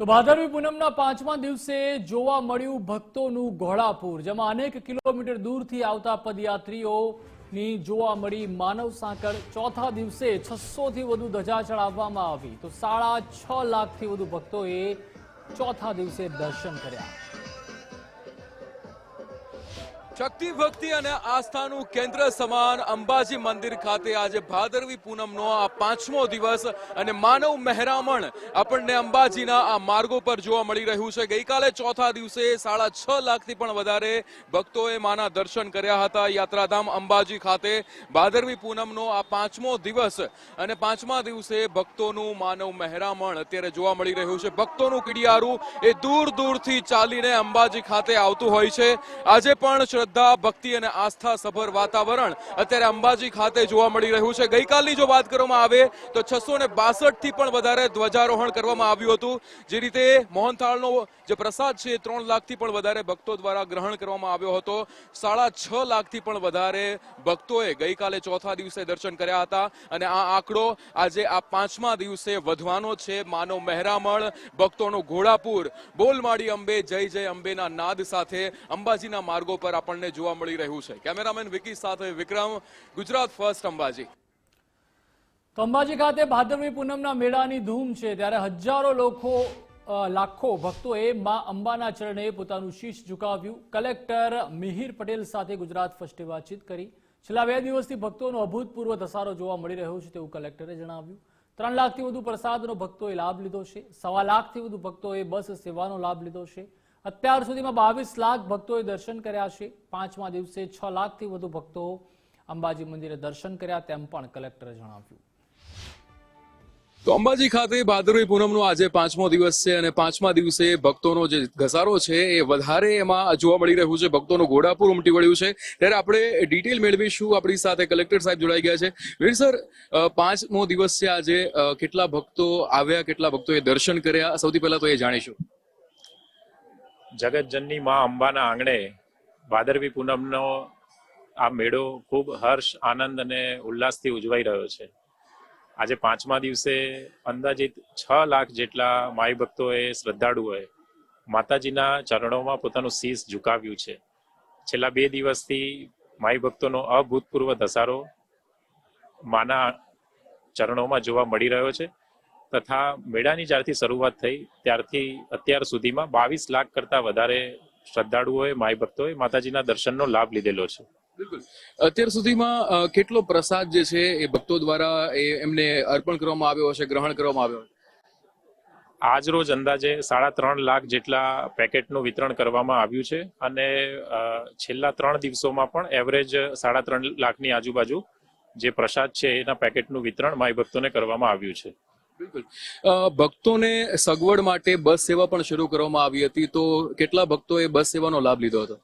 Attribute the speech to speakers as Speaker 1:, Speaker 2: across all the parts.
Speaker 1: તો ભાદરવી પૂનમના પાંચમા દિવસે જોવા મળ્યું ભક્તોનું ઘોડાપુર, જેમાં અનેક કિલોમીટર દૂરથી આવતા પદયાત્રીઓની જોવા મળી માનવ સાંકળ. ચોથા દિવસે છસોથી વધુ ધજા ચડાવવામાં આવી. તો સાડા છ લાખથી વધુ ભક્તોએ ચોથા દિવસે દર્શન કર્યા.
Speaker 2: શક્તિ ભક્તિ અને આસ્થાનું કેન્દ્ર સમાન અંબાજી મંદિર ખાતે આજે ભાદરવી પૂનમનો આ પાંચમો દિવસ અને માનવ મહેરામણ આપણને અંબાજીના આ માર્ગો પર જોવા મળી રહ્યું છે. ગઈકાલે ચોથા દિવસે સાડા છ લાખથી પણ વધારે ભક્તોએ માના દર્શન કર્યા હતા. યાત્રાધામ અંબાજી ખાતે ભાદરવી પૂનમનો આ પાંચમો દિવસ અને પાંચમા દિવસે ભક્તોનું માનવ મહેરામણ અત્યારે જોવા મળી રહ્યું છે. ભક્તોનું કીડિયારું એ દૂર દૂરથી ચાલીને અંબાજી ખાતે આવતું હોય છે. આજે પણ શ્રદ્ધા, ભક્તિ અને આસ્થા સભર વાતાવરણ અત્યારે અંબાજી ખાતે જોવા મળી રહ્યું છે. ગઈકાલની જો વાત કરવામાં આવે તો છસો ને થી પણ વધારે ધ્વજારોહણ કરવામાં આવ્યું હતું. જે રીતે મોહનથાળનો જે પ્રસાદ છે ત્રણ લાખથી પણ વધારે ભક્તો દ્વારા ગ્રહણ કરવામાં આવ્યો હતો. સાડા છ લાખથી પણ વધારે ભક્તોએ ગઈકાલે ચોથા દિવસે દર્શન કર્યા હતા. અને આ આંકડો આજે આ પાંચમા દિવસે વધવાનો છે. માનવ મહેરામણ, ભક્તોનો ઘોડાપુર, બોલમાળી અંબે, જય જય અંબેના નાદ સાથે અંબાજીના માર્ગો પર આપણને જોવા મળી રહ્યું છે. કેમેરામેન વિકી, સાથે વિક્રમ, ગુજરાત ફર્સ્ટ અંબાજી.
Speaker 1: અંબાજી ખાતે ભાદરવી પૂનમના મેળાની ધૂમ છે, ત્યારે હજારો લોકો લાખો ભક્તોએ મા અંબાના ચરણે પોતાનું શીશ ઝુકાવ્યું. કલેક્ટર મિહિર પટેલ સાથે ગુજરાત ફર્સ્ટે વાતચીત કરી. છેલ્લા બે દિવસથી ભક્તોનો અભૂતપૂર્વ ધસારો જોવા મળી રહ્યો છે તેવું કલેક્ટરે જણાવ્યું. ત્રણ લાખથી વધુ પ્રસાદનો ભક્તોએ લાભ લીધો છે. સવા લાખથી વધુ ભક્તોએ બસ સેવાનો લાભ લીધો છે. અત્યાર સુધીમાં બાવીસ લાખ ભક્તોએ દર્શન કર્યા છે. પાંચમા દિવસે છ લાખથી વધુ ભક્તો અંબાજી મંદિરે દર્શન કર્યા તેમ પણ કલેક્ટરે જણાવ્યું.
Speaker 2: તો અંબાજી ખાતે ભાદરવી પૂનમનો આજે પાંચમો દિવસ છે અને પાંચમા દિવસે ભક્તોનો જે ઘસારો છે એ વધારે એમાં જોવા મળી રહ્યું છે. ભક્તોનું ઘોડાપુર ઉમટી વળ્યું છે. ત્યારે આપણે ડિટેલ મેળવીશું. આપણી સાથે કલેક્ટર સાહેબ જોડાઈ ગયા છે. વીર સર પાંચમો દિવસ છે આજે કેટલા ભક્તો આવ્યા, કેટલા ભક્તોએ દર્શન કર્યા? સૌથી પહેલા તો એ જાણીશું.
Speaker 3: જગતજનની મા અંબાના આંગણે ભાદરવી પૂનમનો આ મેળો ખૂબ હર્ષ, આનંદ અને ઉલ્લાસથી ઉજવાઈ રહ્યો છે. આજે પાંચમા દિવસે અંદાજિત છ લાખ જેટલા માઈ ભક્તોએ શ્રદ્ધાળુઓએ માતાજીના ચરણોમાં પોતાનું શીશ ઝુકાવ્યું છે. છેલ્લા બે દિવસથી માઈ ભક્તોનો અભૂતપૂર્વ ધસારો માના ચરણોમાં જોવા મળી રહ્યો છે. તથા મેળાની જ્યારથી શરૂઆત થઈ ત્યારથી અત્યાર સુધીમાં બાવીસ લાખ કરતા વધારે શ્રદ્ધાળુઓએ માઈ ભક્તોએ માતાજીના દર્શનનો લાભ લીધેલો છે.
Speaker 2: બિલકુલ. અત્યાર સુધીમાં કેટલો પ્રસાદ જે છે એ ભક્તો દ્વારા એ એમને અર્પણ કરવામાં આવ્યો હશે ગ્રહણ કરવામાં આવ્યો
Speaker 3: આજ રોજ અંદાજે સાડા ત્રણ લાખ જેટલા પેકેટનું વિતરણ કરવામાં આવ્યું છે અને છેલ્લા ત્રણ દિવસોમાં પણ એવરેજ સાડા ત્રણ લાખની આજુબાજુ જે પ્રસાદ છે એના પેકેટનું વિતરણ માઈ ભક્તોને કરવામાં આવ્યું છે.
Speaker 2: બિલકુલ. ભક્તોને સગવડ માટે બસ સેવા પણ શરૂ કરવામાં આવી હતી. તો કેટલા ભક્તોએ બસ સેવાનો લાભ લીધો હતો?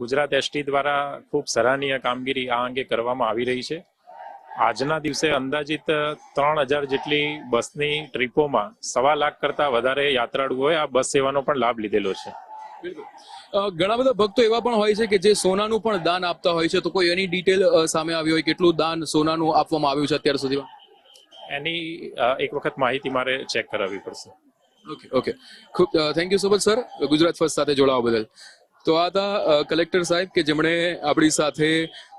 Speaker 3: ગુજરાત એસટી દ્વારા ખૂબ સરાહનીય કામગીરી આ અંગે કરવામાં આવી રહી છે. આજના દિવસે અંદાજિત ત્રણ હજાર જેટલી બસની ટ્રીપોમાં સવા લાખ કરતા વધારે યાત્રાળુઓએ આ બસ સેવાનો પણ લાભ લીધેલો છે.
Speaker 2: ઘણા બધા ભક્તો એવા પણ હોય છે કે જે સોનાનું પણ દાન આપતા હોય છે. તો કોઈ એની ડિટેલ સામે આવી હોય કેટલું દાન સોનાનું આપવામાં આવ્યું છે અત્યાર સુધીમાં?
Speaker 3: એની એક વખત માહિતી મારે ચેક કરાવવી પડશે.
Speaker 2: ઓકે ઓકે ખૂબ thank you so much sir Gujarat first સાથે જોડાવા બદલ. તો આ હતા કલેક્ટર સાહેબ કે જેમણે આપણી સાથે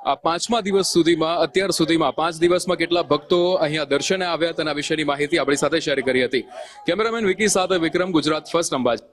Speaker 2: આ પાંચમા દિવસ સુધીમાં, અત્યાર સુધીમાં, પાંચ દિવસમાં કેટલા ભક્તો અહીંયા દર્શને આવ્યા તેના વિશેની માહિતી આપણી સાથે શેર કરી હતી. કેમેરામેન વિકી સાથે વિક્રમ, ગુજરાત ફર્સ્ટ અંબાજી.